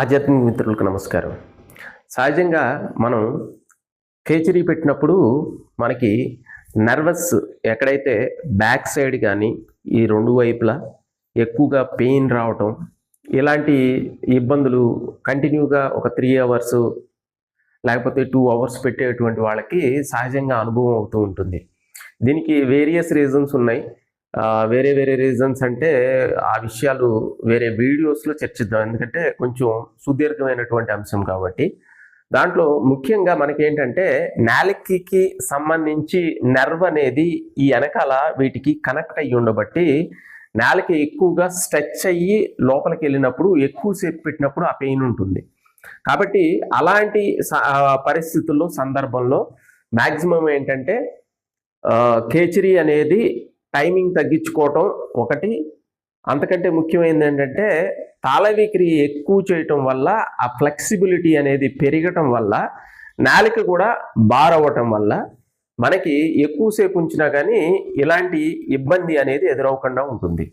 ఆధ్యాత్మిక మిత్రులకు నమస్కారం. సహజంగా మనం కేచరీ పెట్టినప్పుడు మనకి నర్వస్ ఎక్కడైతే బ్యాక్ సైడ్ కానీ ఈ రెండు వైపులా ఎక్కువగా పెయిన్ రావటం ఇలాంటి ఇబ్బందులు కంటిన్యూగా ఒక త్రీ అవర్స్ లేకపోతే టూ అవర్స్ పెట్టేటువంటి వాళ్ళకి సహజంగా అనుభవం అవుతూ ఉంటుంది. దీనికి వేరియస్ రీజన్స్ ఉన్నాయి. వేరే వేరే రీజన్స్ అంటే ఆ విషయాలు వేరే వీడియోస్లో చర్చిద్దాం. ఎందుకంటే కొంచెం సుదీర్ఘమైనటువంటి అంశం కాబట్టి. దాంట్లో ముఖ్యంగా మనకేంటంటే నాలిక్కి సంబంధించి నర్వ్ అనేది ఈ వెనకాల వీటికి కనెక్ట్ అయ్యి ఉండబట్టి నాలిక ఎక్కువగా స్ట్రెచ్ అయ్యి లోపలికి వెళ్ళినప్పుడు ఎక్కువసేపు పెట్టినప్పుడు ఆ పెయిన్ ఉంటుంది. కాబట్టి అలాంటి పరిస్థితుల్లో సందర్భంలో మ్యాక్సిమం ఏంటంటే కేచరీ అనేది టైమింగ్ తగ్గించుకోవటం ఒకటి. అంతకంటే ముఖ్యమైనది ఏంటంటే తాళవిక్రియ ఎక్కువ చేయటం వల్ల ఆ ఫ్లెక్సిబిలిటీ అనేది పెరగటం వల్ల నాలిక కూడా బార్ అవ్వటం వల్ల మనకి ఎక్కువసేపు ఉంచినా కానీ ఇలాంటి ఇబ్బంది అనేది ఎదురవకుండా ఉంటుంది.